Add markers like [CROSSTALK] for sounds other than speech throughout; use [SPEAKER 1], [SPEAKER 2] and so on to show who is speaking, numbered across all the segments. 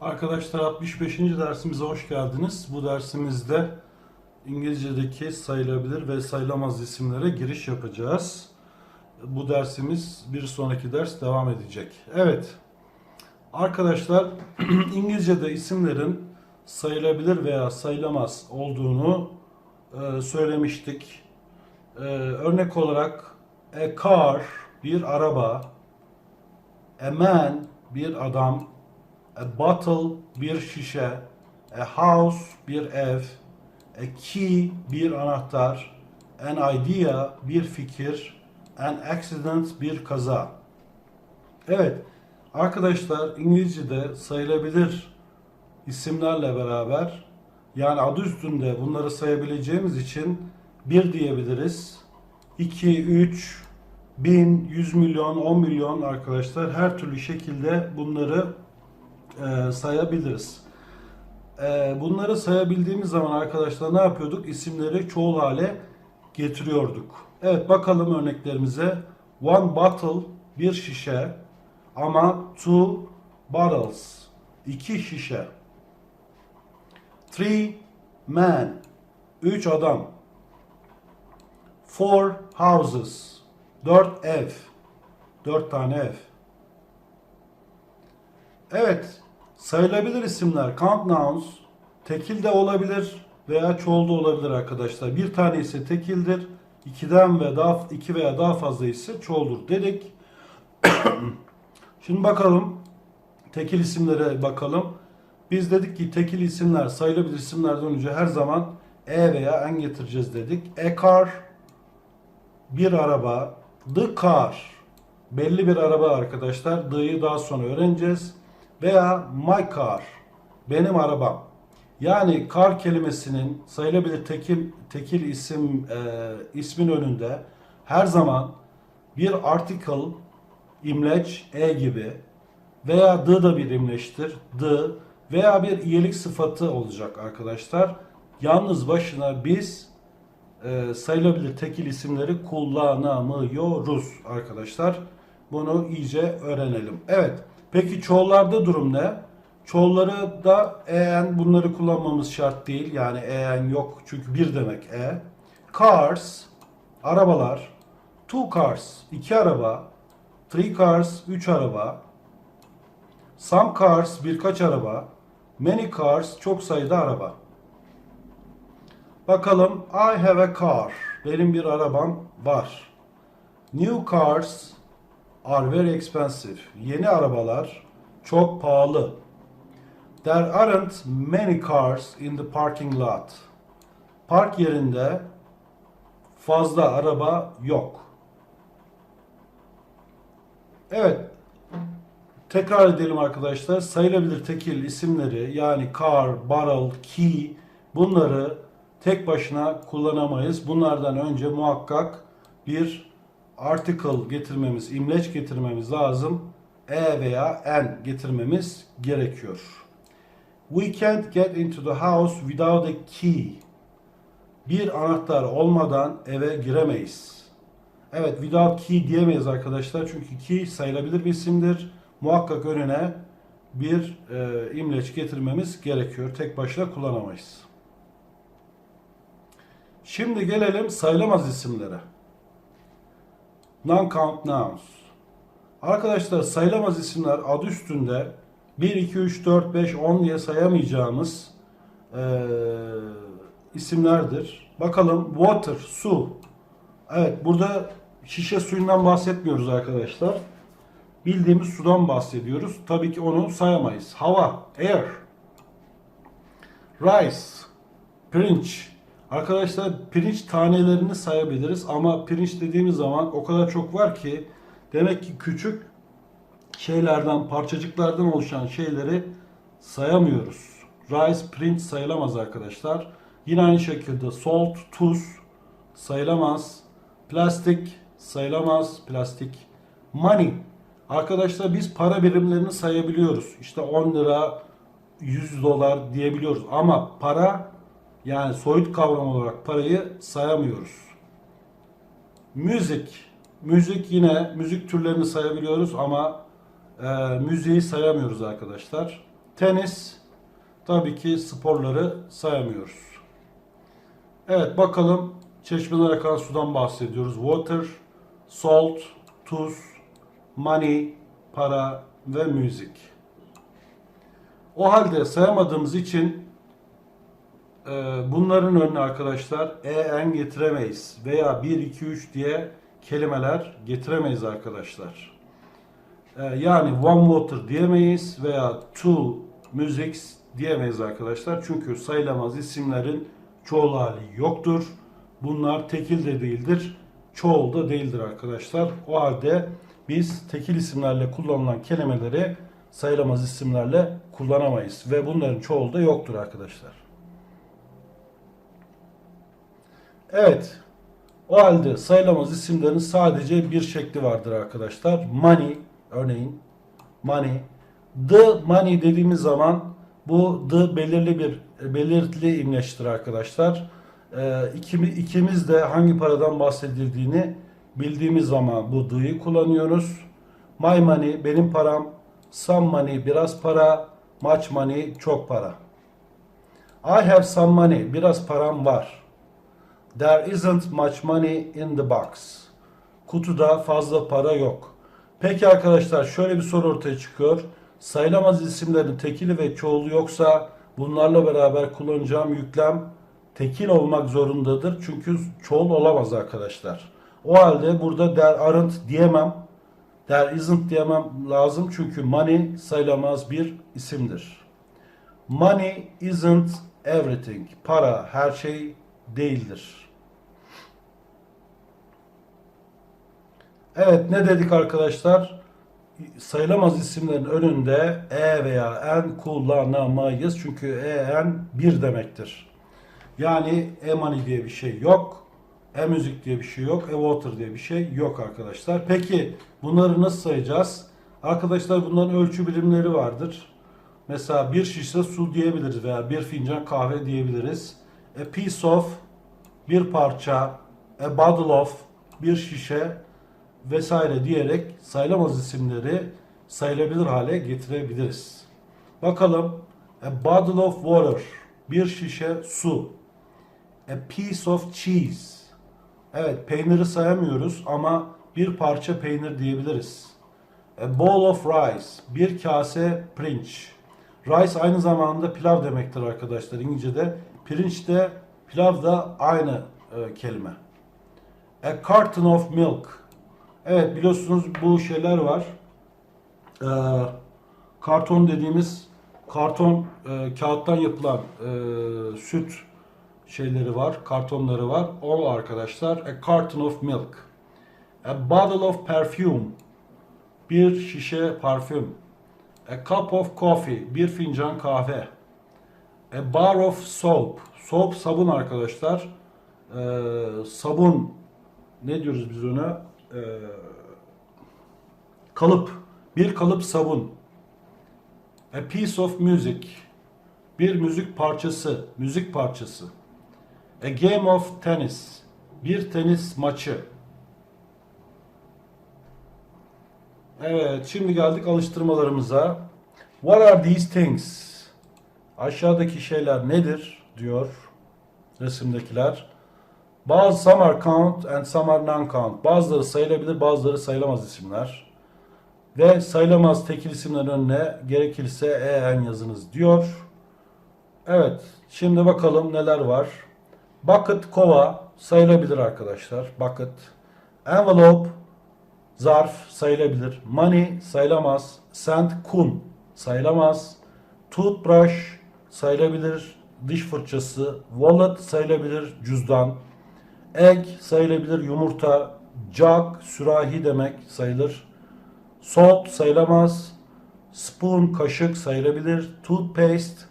[SPEAKER 1] Arkadaşlar 65. dersimize hoş geldiniz. Bu dersimizde İngilizce'deki sayılabilir ve sayılamaz isimlere giriş yapacağız. Bu dersimiz bir sonraki ders devam edecek. Evet. Arkadaşlar [CLEARS THROAT] İngilizce'de isimlerin sayılabilir veya sayılamaz olduğunu e, söylemiştik. E, örnek olarak a car bir araba, a man bir adam, A bottle bir şişe, a house bir ev, a key bir anahtar, an idea bir fikir, an accident bir kaza. Evet arkadaşlar İngilizce'de sayılabilir isimlerle beraber yani adı üstünde bunları sayabileceğimiz için bir diyebiliriz. 2, 3, 1000, 100 milyon, 10 milyon arkadaşlar her türlü şekilde bunları e, sayabiliriz. E, bunları sayabildiğimiz zaman arkadaşlar ne yapıyorduk? İsimleri çoğul hale getiriyorduk. Evet bakalım örneklerimize. One bottle bir şişe ama two bottles iki şişe. Three men üç adam. Four houses dört ev dört tane ev. Evet, sayılabilir isimler, count nouns, tekil de olabilir veya çoğul da olabilir arkadaşlar. Bir tane ise tekildir, ikiden ve daha iki veya daha fazla ise çoğuldur dedik. [CLEARS THROAT] Şimdi bakalım, tekil isimlere bakalım. Biz dedik ki tekil isimler sayılabilir isimlerden önce her zaman e veya en getireceğiz dedik. A car, bir araba, the car, belli bir araba arkadaşlar. The'yi daha sonra öğreneceğiz veya my car benim arabam. Yani car kelimesinin sayılabilir tekil tekil isim e, ismin önünde her zaman bir article imleç e gibi veya the da bir imleçtir. The veya bir iyilik sıfatı olacak arkadaşlar. Yalnız başına biz e, sayılabilir tekil isimleri kullanamıyoruz arkadaşlar. Bunu iyice öğrenelim. Evet. Peki çoğullarda durum ne? Çoğulları da en bunları kullanmamız şart değil. Yani en yok çünkü bir demek e. Cars, arabalar. Two cars, iki araba. Three cars, üç araba. Some cars, birkaç araba. Many cars, çok sayıda araba. Bakalım, I have a car. Benim bir arabam var. New cars, are very expensive. Yeni arabalar çok pahalı. There aren't many cars in the parking lot. Park yerinde fazla araba yok. Evet. Tekrar edelim arkadaşlar. Sayılabilir tekil isimleri yani car, barrel, key bunları tek başına kullanamayız. Bunlardan önce muhakkak bir article getirmemiz, imleç getirmemiz lazım. E veya en getirmemiz gerekiyor. We can't get into the house without a key. Bir anahtar olmadan eve giremeyiz. Evet, without key diyemeyiz arkadaşlar. Çünkü key sayılabilir bir isimdir. Muhakkak önüne bir e, imleç getirmemiz gerekiyor. Tek başına kullanamayız. Şimdi gelelim sayılamaz isimlere. Non-count nouns. Arkadaşlar sayılamaz isimler adı üstünde 1, 2, 3, 4, 5, 10 diye sayamayacağımız e, isimlerdir. Bakalım water, su. Evet burada şişe suyundan bahsetmiyoruz arkadaşlar. Bildiğimiz sudan bahsediyoruz. Tabii ki onu sayamayız. Hava, air. Rice, pirinç, Arkadaşlar pirinç tanelerini sayabiliriz ama pirinç dediğimiz zaman o kadar çok var ki demek ki küçük şeylerden, parçacıklardan oluşan şeyleri sayamıyoruz. Rice, pirinç sayılamaz arkadaşlar. Yine aynı şekilde salt, tuz sayılamaz. Plastik sayılamaz. Plastik. Money. Arkadaşlar biz para birimlerini sayabiliyoruz. İşte 10 lira, 100 dolar diyebiliyoruz. Ama para yani soyut kavram olarak parayı sayamıyoruz. Müzik. Müzik yine müzik türlerini sayabiliyoruz ama e, müziği sayamıyoruz arkadaşlar. Tenis. Tabii ki sporları sayamıyoruz. Evet bakalım çeşmeden akan sudan bahsediyoruz. Water, salt, tuz, money, para ve müzik. O halde sayamadığımız için e, bunların önüne arkadaşlar en getiremeyiz veya 1, 2, 3 diye kelimeler getiremeyiz arkadaşlar. E, yani one water diyemeyiz veya two musics diyemeyiz arkadaşlar. Çünkü sayılamaz isimlerin çoğul hali yoktur. Bunlar tekil de değildir, çoğul da değildir arkadaşlar. O halde biz tekil isimlerle kullanılan kelimeleri sayılamaz isimlerle kullanamayız ve bunların çoğulu da yoktur arkadaşlar. Evet. O halde sayılamaz isimlerin sadece bir şekli vardır arkadaşlar. Money örneğin money. The money dediğimiz zaman bu the belirli bir belirtili imleçtir arkadaşlar. Ee, ikimiz, ikimiz de hangi paradan bahsedildiğini bildiğimiz zaman bu the'yi kullanıyoruz. My money benim param, some money biraz para, much money çok para. I have some money biraz param var. There isn't much money in the box. Kutuda fazla para yok. Peki arkadaşlar şöyle bir soru ortaya çıkıyor. Sayılamaz isimlerin tekili ve çoğulu yoksa bunlarla beraber kullanacağım yüklem tekil olmak zorundadır. Çünkü çoğul olamaz arkadaşlar. O halde burada there aren't diyemem. There isn't diyemem lazım çünkü money sayılamaz bir isimdir. Money isn't everything. Para her şey değildir. Evet ne dedik arkadaşlar? Sayılamaz isimlerin önünde e veya en kullanamayız. Çünkü e en bir demektir. Yani e money diye bir şey yok. E müzik diye bir şey yok. E water diye bir şey yok arkadaşlar. Peki bunları nasıl sayacağız? Arkadaşlar bunların ölçü birimleri vardır. Mesela bir şişe su diyebiliriz veya bir fincan kahve diyebiliriz. A piece of bir parça, a bottle of bir şişe vesaire diyerek sayılamaz isimleri sayılabilir hale getirebiliriz. Bakalım a bottle of water bir şişe su. A piece of cheese. Evet peyniri sayamıyoruz ama bir parça peynir diyebiliriz. A bowl of rice bir kase pirinç. Rice aynı zamanda pilav demektir arkadaşlar İngilizce'de. Pirinç de pilav da aynı e, kelime. A carton of milk. Evet biliyorsunuz bu şeyler var. E, karton dediğimiz karton e, kağıttan yapılan e, süt şeyleri var, kartonları var. O arkadaşlar a carton of milk. A bottle of perfume. Bir şişe parfüm. A cup of coffee. Bir fincan kahve. A bar of soap. Soap sabun arkadaşlar. Ee, sabun ne diyoruz biz ona? Ee, kalıp. Bir kalıp sabun. A piece of music. Bir müzik parçası. Müzik parçası. A game of tennis. Bir tenis maçı. Evet, şimdi geldik alıştırmalarımıza. What are these things? Aşağıdaki şeyler nedir diyor resimdekiler. Bazı some are count and some are non-count. Bazıları sayılabilir, bazıları sayılamaz isimler. Ve sayılamaz tekil isimlerin önüne gerekirse en yazınız diyor. Evet, şimdi bakalım neler var. Bucket, kova sayılabilir arkadaşlar. Bucket. Envelope, zarf sayılabilir. Money sayılamaz. Sand, kum sayılamaz. Toothbrush sayılabilir. Diş fırçası. Wallet sayılabilir. Cüzdan. Egg sayılabilir. Yumurta. Jug, sürahi demek sayılır. Salt sayılamaz. Spoon, kaşık sayılabilir. Toothpaste,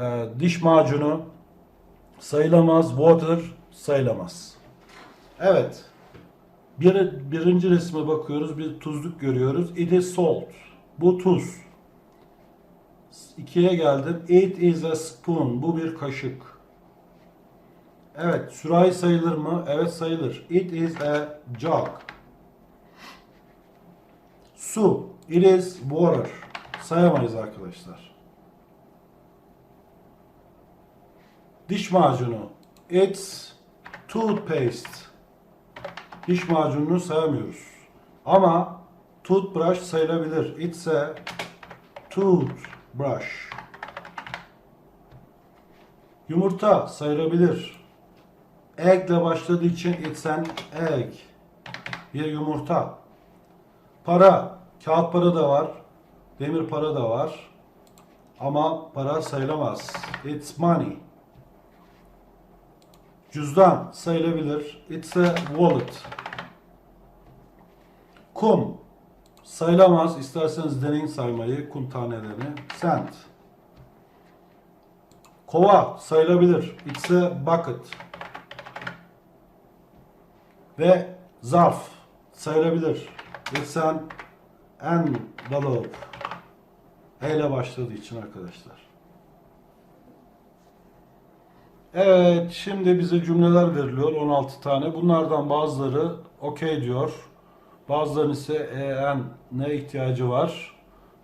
[SPEAKER 1] e, diş macunu sayılamaz. Water sayılamaz. Evet. Bir, birinci resme bakıyoruz. Bir tuzluk görüyoruz. It is salt. Bu tuz. İkiye geldim. It is a spoon. Bu bir kaşık. Evet, sürahi sayılır mı? Evet sayılır. It is a jug. Su. It is water. Sayamayız arkadaşlar. Diş macunu. It's toothpaste. Diş macununu sayamıyoruz. Ama toothbrush sayılabilir. It's a toothbrush. Yumurta sayılabilir. Egg ile başladığı için it's an egg. Bir yumurta. Para. Kağıt para da var. Demir para da var. Ama para sayılamaz. It's money. Cüzdan sayılabilir. It's a wallet. Kum sayılamaz. İsterseniz deneyin saymayı. Kum tanelerini. Cent. Kova sayılabilir. It's a bucket. Ve zarf sayılabilir. It's an envelope. E ile başladığı için arkadaşlar. Evet, şimdi bize cümleler veriliyor 16 tane. Bunlardan bazıları okey diyor. Bazılarının ise en ne ihtiyacı var?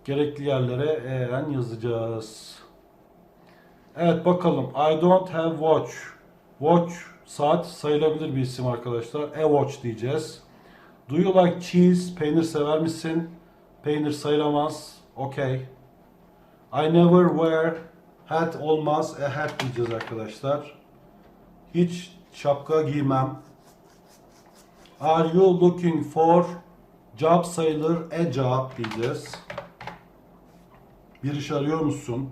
[SPEAKER 1] Gerekli yerlere en yazacağız. Evet bakalım. I don't have watch. Watch saat sayılabilir bir isim arkadaşlar. A watch diyeceğiz. Do you like cheese? Peynir sever misin? Peynir sayılamaz. Okay. I never wear hat olmaz. A hat diyeceğiz arkadaşlar. Hiç şapka giymem. Are you looking for job sayılır? A job diyeceğiz. Bir iş arıyor musun?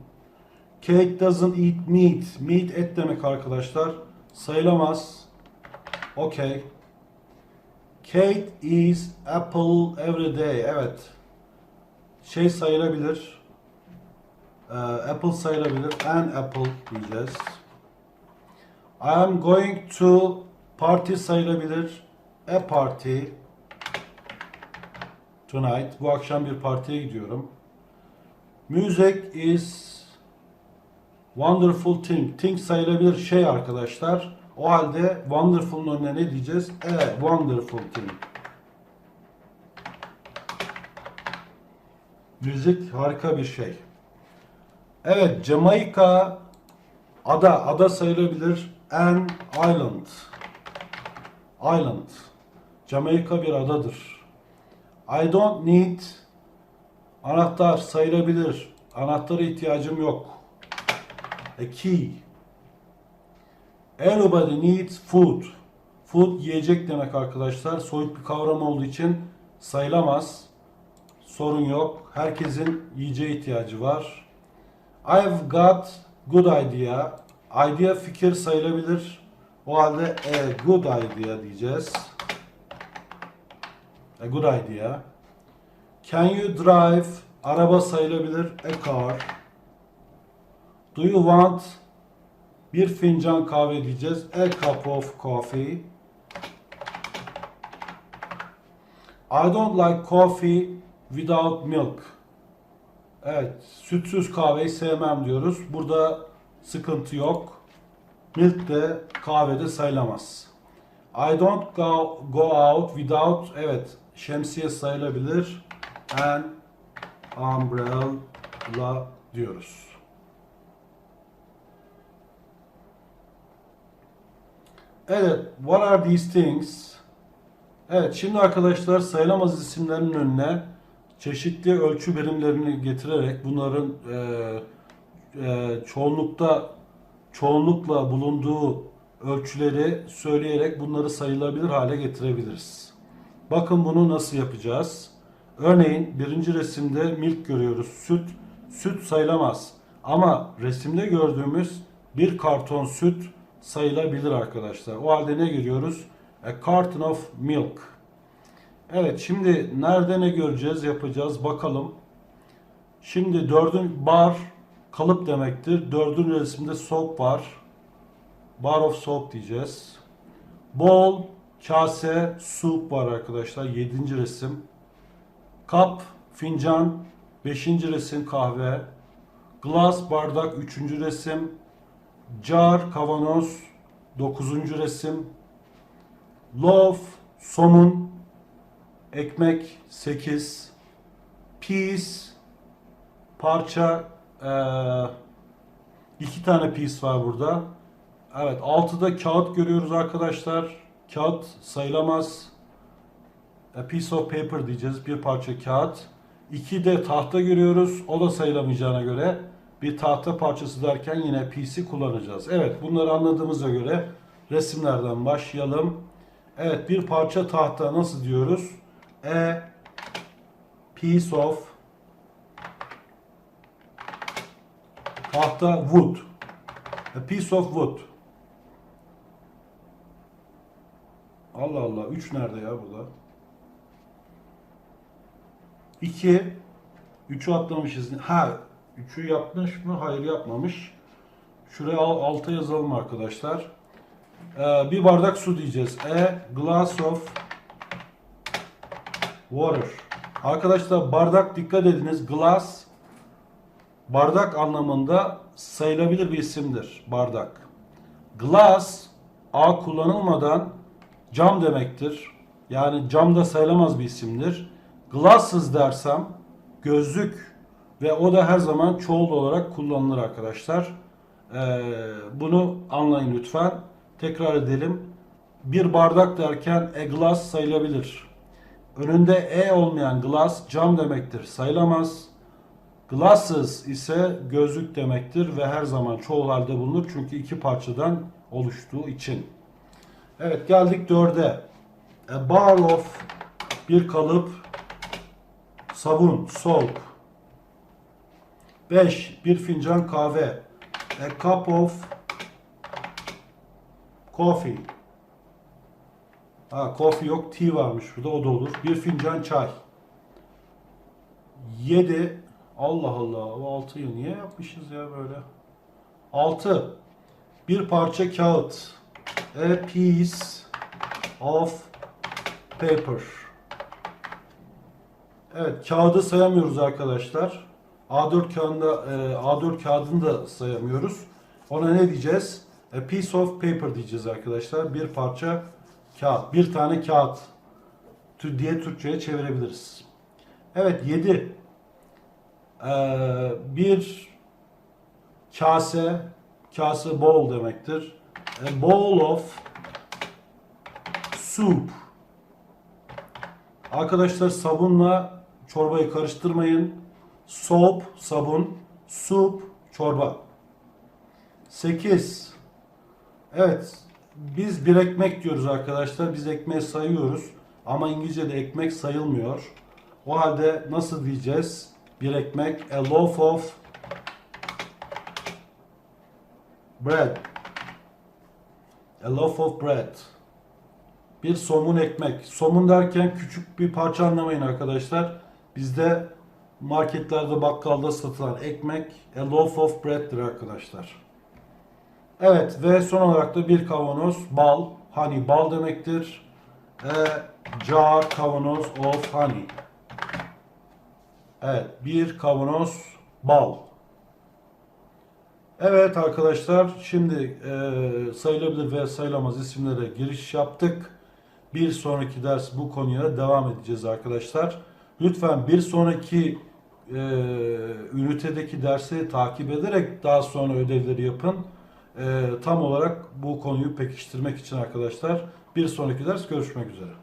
[SPEAKER 1] Kate doesn't eat meat. Meat et demek arkadaşlar. Sayılamaz. Okay. Kate eats apple every day. Evet. Şey sayılabilir. Ee, apple sayılabilir. An apple diyeceğiz. I am going to party sayılabilir. A party. Tonight. Bu akşam bir partiye gidiyorum. Music is wonderful thing. Thing sayılabilir şey arkadaşlar. O halde wonderful'un önüne ne diyeceğiz? A wonderful thing. Müzik harika bir şey. Evet, Jamaika ada, ada sayılabilir. An island. Island. Jamaika bir adadır. I don't need anahtar sayılabilir. Anahtara ihtiyacım yok. A key. Everybody needs food. Food yiyecek demek arkadaşlar. Soyut bir kavram olduğu için sayılamaz. Sorun yok. Herkesin yiyeceğe ihtiyacı var. I've got good idea. Idea fikir sayılabilir. O halde a good idea diyeceğiz. A good idea. Can you drive? Araba sayılabilir. A car. Do you want bir fincan kahve diyeceğiz. A cup of coffee. I don't like coffee without milk. Evet, sütsüz kahveyi sevmem diyoruz. Burada sıkıntı yok. Milk de kahvede sayılamaz. I don't go, go out without, evet, şemsiye sayılabilir. An umbrella diyoruz. Evet, what are these things? Evet, şimdi arkadaşlar sayılamaz isimlerin önüne çeşitli ölçü birimlerini getirerek bunların e, e, çoğunlukta çoğunlukla bulunduğu ölçüleri söyleyerek bunları sayılabilir hale getirebiliriz. Bakın bunu nasıl yapacağız? Örneğin birinci resimde milk görüyoruz. Süt, süt sayılamaz. Ama resimde gördüğümüz bir karton süt sayılabilir arkadaşlar. O halde ne görüyoruz? A carton of milk. Evet şimdi nerede ne göreceğiz yapacağız bakalım. Şimdi dördün bar kalıp demektir. Dördün resimde soap var. Bar of soap diyeceğiz. Bowl kase soup var arkadaşlar. Yedinci resim. Kap fincan. Beşinci resim kahve. Glass bardak. Üçüncü resim. Jar kavanoz. Dokuzuncu resim. Loaf somun ekmek 8 piece parça eee, iki tane piece var burada Evet 6'da kağıt görüyoruz arkadaşlar. Kağıt sayılamaz. A piece of paper diyeceğiz. Bir parça kağıt. 2'de tahta görüyoruz. O da sayılamayacağına göre bir tahta parçası derken yine piece'i kullanacağız. Evet bunları anladığımıza göre resimlerden başlayalım. Evet bir parça tahta nasıl diyoruz? A piece of tahta wood. A piece of wood. Allah Allah. 3 nerede ya burada? 2 3'ü atlamışız. Ha 3'ü yapmış mı? Hayır yapmamış. Şuraya al, alta yazalım arkadaşlar. Ee, bir bardak su diyeceğiz. A glass of water. Arkadaşlar bardak dikkat ediniz. Glass bardak anlamında sayılabilir bir isimdir. Bardak. Glass A kullanılmadan cam demektir. Yani cam da sayılamaz bir isimdir. Glasses dersem gözlük ve o da her zaman çoğul olarak kullanılır arkadaşlar. Ee, bunu anlayın lütfen. Tekrar edelim. Bir bardak derken a glass sayılabilir. Önünde e olmayan glass cam demektir. Sayılamaz. Glasses ise gözlük demektir ve her zaman çoğul halde bulunur çünkü iki parçadan oluştuğu için. Evet geldik dörde. A bar of bir kalıp sabun, soap. 5. Bir fincan kahve. A cup of coffee. Ha, coffee yok, tea varmış burada, o da olur. Bir fincan çay. 7. Allah Allah, o 6'yı niye yapmışız ya böyle? 6. Bir parça kağıt. A piece of paper. Evet, kağıdı sayamıyoruz arkadaşlar. A4 kağıdında e, A4 kağıdını da sayamıyoruz. Ona ne diyeceğiz? A piece of paper diyeceğiz arkadaşlar. Bir parça kağıt, bir tane kağıt diye Türkçe'ye çevirebiliriz. Evet, 7. Ee, bir kase, kase bowl demektir. A bowl of soup. Arkadaşlar sabunla çorbayı karıştırmayın. Soap, sabun, soup, çorba. 8. Evet, biz bir ekmek diyoruz arkadaşlar. Biz ekmeği sayıyoruz. Ama İngilizce'de ekmek sayılmıyor. O halde nasıl diyeceğiz? Bir ekmek, a loaf of bread. A loaf of bread. Bir somun ekmek. Somun derken küçük bir parça anlamayın arkadaşlar. Bizde marketlerde bakkalda satılan ekmek a loaf of bread'tir arkadaşlar. Evet ve son olarak da bir kavanoz bal, honey bal demektir. A jar kavanoz of honey. Evet bir kavanoz bal. Evet arkadaşlar şimdi e, sayılabilir ve sayılamaz isimlere giriş yaptık. Bir sonraki ders bu konuya devam edeceğiz arkadaşlar. Lütfen bir sonraki e, ünitedeki dersi takip ederek daha sonra ödevleri yapın. E, tam olarak bu konuyu pekiştirmek için arkadaşlar bir sonraki ders görüşmek üzere.